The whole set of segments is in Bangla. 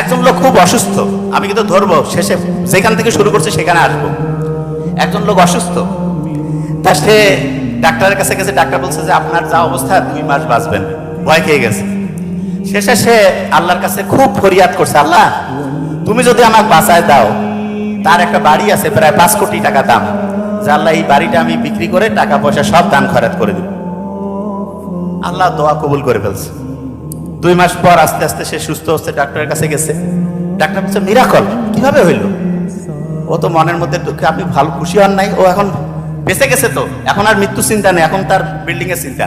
একজন লোক খুব অসুস্থ, আমি কিন্তু ধরবো, শেষে যেখান থেকে শুরু করছে সেখানে আসব। একজন লোক অসুস্থ, তা সে ডাক্তারের কাছে গেছে, ডাক্তার বলছে যে আপনার যা অবস্থা, দুই মাস বাঁচবেন, ভয় খেয়ে গেছে। শেষে সে আল্লাহর কাছে খুব ফরিয়াদ করছে, আল্লাহ, তুমি যদি আমাকে বাঁচায় দাও, তার একটা বাড়ি আছে প্রায় পাঁচ কোটি টাকা দাম, যে আল্লাহ এই বাড়িটা আমি বিক্রি করে টাকা পয়সা সব দান খরচ করে দিব। আল্লাহ দোয়া কবুল করে ফেলছে। দুই মাস পর আস্তে আস্তে সে সুস্থ হচ্ছে, ডাক্তারের কাছে গেছে। ডাক্তার বলছে, মিরাকল, কীভাবে হইল? ও তো মনের মধ্যে দুঃখে, আপনি ভালো খুশি হন নাই, ও এখন বেঁচে গেছে তো, এখন আর মৃত্যু চিন্তা নেই, এখন তার বিল্ডিং এর চিন্তা।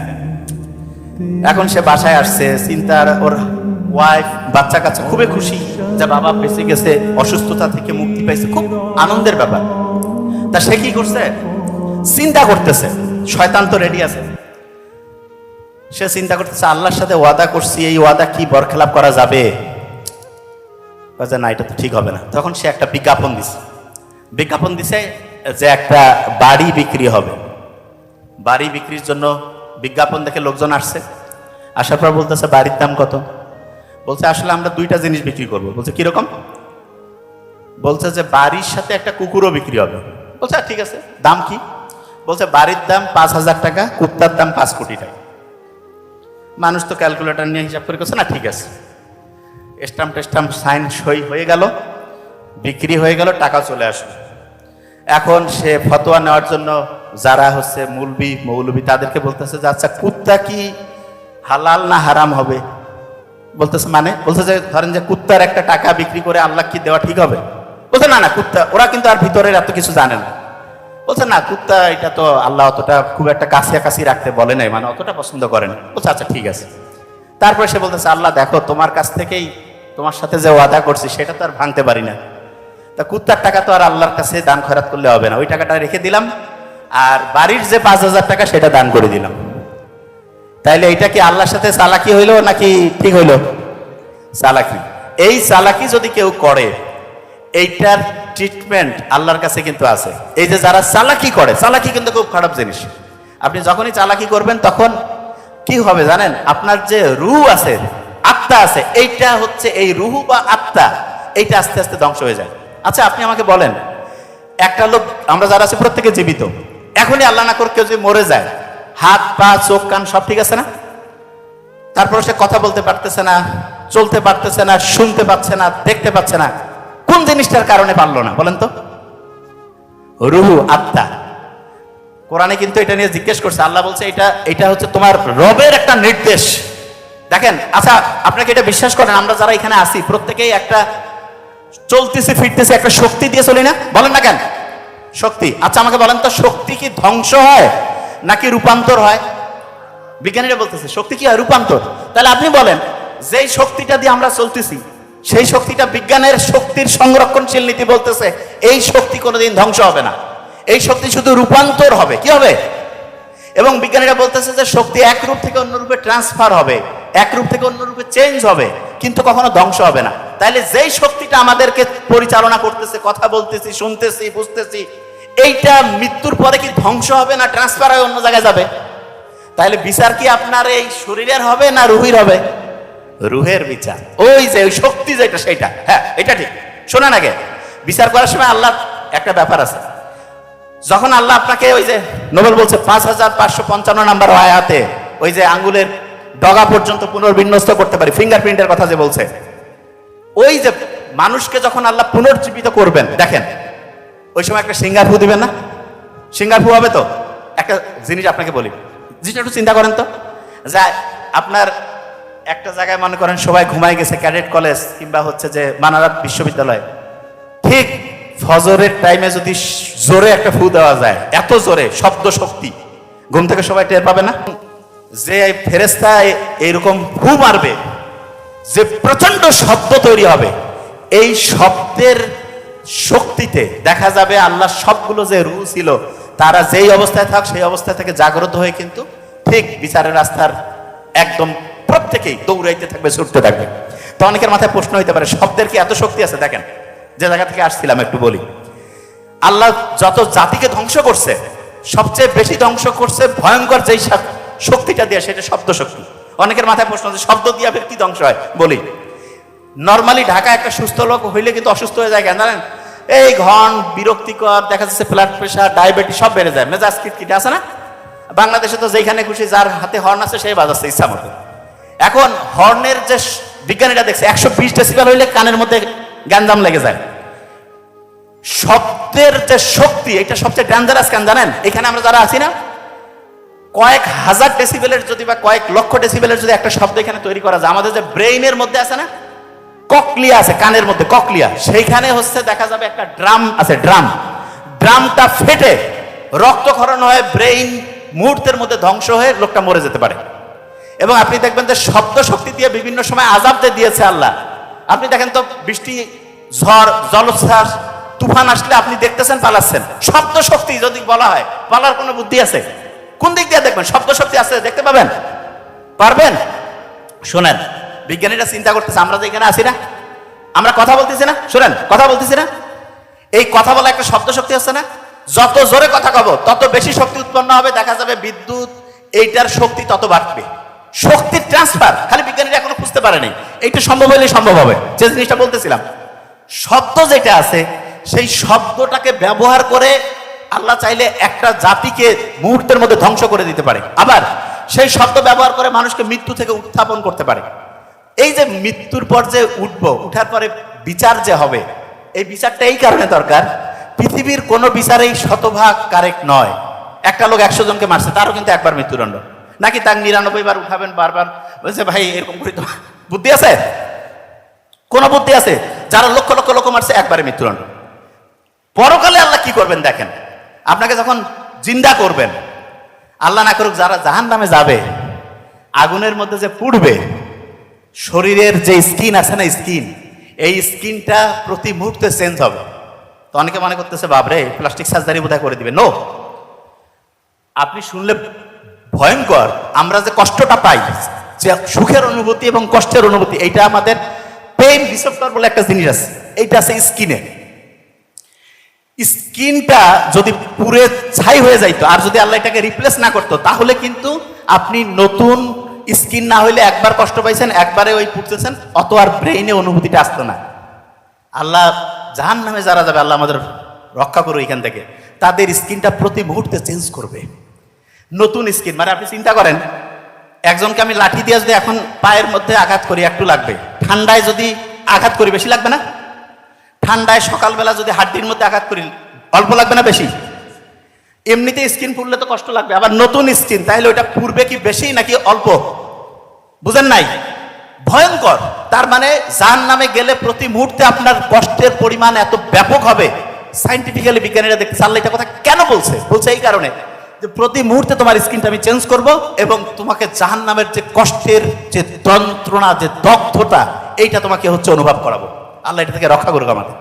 এখন সে বাসায় আসছে, চিন্তার ওর ওয়াইফ বাচ্চা কাছে খুবই খুশি যে বাবা বেঁচে গেছে, অসুস্থতা থেকে মুক্তি পাইছে, খুব আনন্দের ব্যাপার। তা সে কি করছে? চিন্তা করতেছে, শয়তান তো রেডি আছে। সে চিন্তা করতেছে আল্লাহর সাথে ওয়াদা করছি এই ওয়াদা কি বরখেলাপ করা যাবে? না এটা তো ঠিক হবে না। তখন সে একটা বিজ্ঞাপন দিছে। বিজ্ঞাপন দিছে যে একটা বাড়ি বিক্রি হবে। বাড়ি বিক্রির জন্য বিজ্ঞাপন দেখে লোকজন আসছে। আসার পর বলতেছে বাড়ির দাম কত? বলছে আসলে আমরা দুইটা জিনিস বিক্রি করব। বলছে কীরকম? বলছে যে বাড়ির সাথে একটা কুকুরও বিক্রি হবে। বলছে "আচ্ছা, ঠিক আছে দাম কি? বলছে বাড়ির দাম পাঁচ হাজার টাকা কুত্তার দাম পাঁচ কোটি টাকা। মানুষ তো ক্যালকুলেটর নিয়ে হিসাব করে করছে, না, ঠিক আছে। স্টাম্প টেস্টাম্প সাইন সই হয়ে গেল, বিক্রি হয়ে গেল, টাকা চলে আসলো। এখন সে ফতোয়া নেওয়ার জন্য যারা হচ্ছে মুলবি, মৌলবি, তাদেরকে বলতেছে যে আচ্ছা কুত্তা কি হালাল না হারাম হবে? বলতেছে মানে? বলছে যে, ধরেন যে কুত্তার একটা টাকা বিক্রি করে আল্লাহ কি দেওয়া ঠিক হবে? বলছে, না না, কুত্তা, ওরা কিন্তু আর ভিতরের এত কিছু জানে না। বলছে, না, কুত্তা, এটা তো আল্লাহ অতটা খুব একটা কাছাকাছি রাখতে বলে নাই মানে অতটা পছন্দ করেন। বলছে আচ্ছা ঠিক আছে। তারপরে সে বলতেছে, আল্লাহ, দেখো, তোমার কাছ থেকেই তোমার সাথে যে ওয়াদা করছি, সেটা তো আর ভাঙতে পারি না। তা কুত্তার টাকা তো আর আল্লাহর কাছে দান খরাত করলে হবে না। ওই টাকাটা রেখে দিলাম, আর বাড়ির যে পাঁচ হাজার টাকা, সেটা দান করে দিলাম। তাইলে এটা কি আল্লাহর সাথে চালাকি হইল নাকি ঠিক হইল? চালাকি। এই চালাকি যদি কেউ করে এইটার ট্রিটমেন্ট আল্লাহর কাছে কিন্তু আছে। এই যে যারা চালাকি করে, চালাকি কিন্তু খুব খারাপ জিনিস। আপনি যখনই চালাকি করবেন, তখন কি হবে জানেন? আপনার যে রুহ আছে, আত্মা আছে, এইটা হচ্ছে এই রুহু বা আত্মা, এইটা আস্তে আস্তে ধ্বংস হয়ে যায়। আচ্ছা আপনি আমাকে বলেন, একটা লোক, আমরা যারা আছি প্রত্যেকে জীবিত, এখনই আল্লাহ না করে কেউ যদি মরে যায়, হাত, পা, চোখ, কান সব ঠিক আছে না? তারপরে সে কথা বলতে পারতেছে না, চলতে পারতেছে না, শুনতে পাচ্ছে না, দেখতে পাচ্ছে না। কোন জিনিসটার কারণে পারল না, বলেন তো? রুহু, আত্মা। কোরআনে কিন্তু এটা নিয়ে জিজ্ঞেস করছে, আল্লাহ বলছে, এটা এটা হচ্ছে তোমার রবের একটা নির্দেশ। দেখেন আচ্ছা আপনাকে এটা বিশ্বাস করেন? আমরা যারা এখানে আসি প্রত্যেকেই একটা চলতেছে, ফিরতেছে, একটা শক্তি দিয়ে চলি না? বলেন না কেন? শক্তি। আচ্ছা আমাকে বলেন তো, শক্তি কি ধ্বংস হয় নাকি রূপান্তর হয়? বিজ্ঞানীরা বলতেছে, শক্তি কি হয়? রূপান্তর। তাহলে আপনি বলেন, যেই শক্তিটা দিয়ে আমরা চলতেছি সেই শক্তিটা বিজ্ঞানের শক্তির সংরক্ষণশীল নীতি বলতেছে, এই শক্তি কোনোদিন ধ্বংস হবে না। এই শক্তি শুধু রূপান্তর হবে। কি হবে? এবং বিজ্ঞানীরা বলতেছে যে শক্তি এক রূপ থেকে অন্য রূপে ট্রান্সফার হবে, এক রূপ থেকে অন্য রূপে চেঞ্জ হবে, কিন্তু কখনো ধ্বংস হবে না। তাইলে যেই শক্তিটা আমাদেরকে পরিচালনা করতেছে, কথা বলতেছি, শুনতেছি, বুঝতেছি, এইটা মৃত্যুর পরে কি ধ্বংস হবে না ট্রান্সফার হয়ে অন্য জায়গায় যাবে? তাহলে বিচার কি আপনার এই শরীরের হবে না রুহির হবে? রুহের বিচার। ওই যে, ওই শক্তি যেটা, সেটা। হ্যাঁ এটা ঠিক। শোনেন আগে। বিচার করার সময় আল্লাহ, একটা ব্যাপার আছে। যখন আল্লাহ আপনাকে ওই যে, নোবেল বলছে পাঁচ হাজার পাঁচশো পঞ্চান্ন নাম্বার আয়াতে, ওই যে আঙ্গুলের ডগা পর্যন্ত পুনর্বিন্যস্ত করতে পারি ফিঙ্গারপ্রিন্টের কথা যে বলছে, ওই যে মানুষকে যখন আল্লাহ পুনর্জীবিত করবেন, দেখেন, ওই সময় একটা সিঙ্গার ফু দিবেন না? সিঙ্গার ফু হবে তো? একটা জিনিস আপনাকে বলি। জিনিসটা একটু চিন্তা করেন তো। যা, আপনার একটা জায়গায় মনে করেন সবাই ঘুমায় গেছে, ক্যাডেট কলেজ কিংবা হচ্ছে যে মানারাত বিশ্ববিদ্যালয়। ঠিক ফজরের টাইমে যদি জোরে একটা ফু দেওয়া যায়, এত জোরে, শব্দ শক্তি, ঘুম থেকে সবাই টের পাবে না? যে ফেরেস্তা এইরকম ফু মারবে, যে প্রচণ্ড শব্দ তৈরি হবে, এই শব্দের শক্তিতে দেখা যাবে আল্লাহ সবগুলো যে রু ছিল, তারা যেই অবস্থায় থাক, সেই অবস্থা থেকে জাগ্রত হয়ে কিন্তু ঠিক বিচারের রাস্তার একদম প্রত্যেকেই দৌড়াইতে থাকবে, ছুটতে থাকবে। তো অনেকের মাথায় প্রশ্ন হইতে পারে, শব্দের কি এত শক্তি আছে? দেখেন, যে জায়গা থেকে আসছিলাম একটু বলি। আল্লাহ যত জাতিকে ধ্বংস করছে, সবচেয়ে বেশি ধ্বংস করছে ভয়ঙ্কর যেই শক- শক্তিটা দিয়ে, সেটা শব্দ শক্তি। অনেকের মাথায় প্রশ্ন আছে, শব্দ দিয়ে কি ধ্বংস হয়? বলি। নর্মালি ঢাকা একটা সুস্থ লোক হইলে কিন্তু অসুস্থ হয়ে যায় কেন জানেন? এই ঘন, বিরক্তিকর, দেখা যাচ্ছে ব্লাড প্রেশার ডায়াবেটিস সব বেড়ে যায়। মেজাজ কিটকিটে আছে না? বাংলাদেশে তো যেখানে খুশি, যার হাতে হর্ন আছে সেই বাজাচ্ছে, ইচ্ছা মতো। এখন হর্নের যে বিজ্ঞানীরা দেখছে, একশো বিশ ডেসিবেল হইলে কানের মধ্যে গ্যাঞ্জাম লেগে যায়। শব্দের যে শক্তি, এটা সবচেয়ে ডেঞ্জারাস কেন জানেন? এখানে আমরা যারা আছি না, কয়েক হাজার ডেসিবেলের যদি বা কয়েক লক্ষ ডেসিবেলের যদি একটা শব্দ এখানে তৈরি করা যায়, আমাদের যে ব্রেইনের মধ্যে আছে না, ককলিয়া আছে, কানের মধ্যে, ককলিয়া। সেইখানে হচ্ছে দেখা যাবে একটা ড্রাম আছে, ড্রাম। ড্রামটা ফেটে, রক্তক্ষরণ হয়ে ব্রেইন মুহূর্তের মধ্যে ধ্বংস হয়ে লোকটা মরে যেতে পারে। এবং আপনি দেখবেন যে শব্দ শক্তি দিয়ে বিভিন্ন সময় আজাব দিয়ে দিয়েছে আল্লাহ। আপনি দেখেন তো বৃষ্টি, ঝড়, জলোচ্ছ্বাস, তুফান আসলে আপনি দেখতেছেন, পালাচ্ছেন। শব্দ শক্তি যদি বলা হয়, বলার কোনো বুদ্ধি আছে? কোন দিক দিয়ে দেখবেন? শব্দ শক্তি আছে, দেখতে পাবেন? পারবেন? শোনেন, বিজ্ঞানীরা চিন্তা করতেছে, আমরা যে এখানে আছি না? আমরা কথা বলতেছি না? শোনেন, কথা বলতেছি না? এই কথা বলা একটা শব্দ শক্তি আছে না? যত জোরে কথা কব, তত বেশি শক্তি উৎপন্ন হবে, দেখা যাবে বিদ্যুৎ, এইটার শক্তি তত বাড়বে। শক্তির ট্রান্সফার খালি বিজ্ঞানীরা এখনও বুঝতে পারেনি। এইটা সম্ভব হলে সম্ভব হবে। যে জিনিসটা বলতেছিলাম, শব্দ যেটা আছে, সেই শব্দটাকে ব্যবহার করে আল্লাহ চাইলে একটা জাতিকে মুহূর্তের মধ্যে ধ্বংস করে দিতে পারে। আবার সেই শব্দ ব্যবহার করে মানুষকে মৃত্যু থেকে উত্থাপন করতে পারে। এই যে মৃত্যুর পর যে উঠব, উঠার পরে বিচার যে হবে, এই বিচারটা এই কারণে দরকার, পৃথিবীর কোনো বিচারেই শতভাগ কারেক্ট নয়। একটা লোক একশো জনকে মারছে, তারও কিন্তু একবার মৃত্যুদণ্ড। নাকি তার নিরানব্বই বার উঠাবেন, বারবার? বলছে, ভাই, এরকম করি তো। বুদ্ধি আছে? কোন বুদ্ধি আছে? যারা লক্ষ লক্ষ লক্ষ মারছে, একবারে মৃত্যুদণ্ড। পরকালে আল্লাহ কি করবেন দেখেন? আপনাকে যখন জিন্দা করবেন, আল্লাহ না করুক, যারা জাহান নামে যাবে, আগুনের মধ্যে যে পুড়বে, শরীরের যে স্কিন আছে না স্কিন, এই স্কিনটা প্রতি মুহূর্তে চেঞ্জ হবে। তো অনেকে মনে করতেছে বাবরে প্লাস্টিক সার্জারি বোধহয় করে দিবে। নো। আপনি শুনলে ভয়ঙ্কর। আমরা যে কষ্টটা পাই, যে সুখের অনুভূতি এবং কষ্টের অনুভূতি, এইটা আমাদের পেইন রিসেপ্টর বলে একটা জিনিস আছে। এইটা আছে স্কিনে স্কিনটা যদি পুরে ছাই হয়ে যাইতো, আর যদি আল্লাহ এটাকে রিপ্লেস না করতো, তাহলে কিন্তু আপনি নতুন স্কিন না হইলে একবার কষ্ট পাইছেন, একবারে ওই পুড়তেছেন, অত আর ব্রেইনে অনুভূতিটা আসতো না। আল্লাহ জাহান নামে যারা যাবে, আল্লাহ আমাদের রক্ষা করো এখান থেকে। তাদের স্কিনটা প্রতি মুহূর্তে চেঞ্জ করবে। নতুন স্কিন মানে আপনি চিন্তা করেন, একজনকে আমি লাঠি দিয়ে যদি এখন পায়ের মধ্যে আঘাত করি, একটু লাগবে। ঠান্ডায় যদি আঘাত করি, বেশি লাগবে না? ঠান্ডায় সকালবেলা যদি হাড্ডির মধ্যে আঘাত করি, অল্প লাগবে না বেশি? এমনিতে স্কিন পুড়লে তো কষ্ট লাগবে, আবার নতুন স্কিন তাহলে ওইটা পুড়বে কি বেশি নাকি অল্প? বুঝেন নাই? ভয়ঙ্কর। তার মানে যার নামে গেলে প্রতি মুহূর্তে আপনার কষ্টের পরিমাণ এত ব্যাপক হবে। সাইন্টিফিক্যালি বিজ্ঞানীরা দেখতে আল্লাহ এটা কথা কেন বলছে? বলছে এই কারণে। যে প্রতি মুহূর্তে তোমার স্কিনটা আমি চেঞ্জ করব এবং তোমাকে জাহান নামের যে কষ্টের যে যন্ত্রণা, যে দগ্ধতা, এইটা তোমাকে হচ্ছে অনুভব করাবো। আল্লাহ এটা থেকে রক্ষা করুক আমাদের।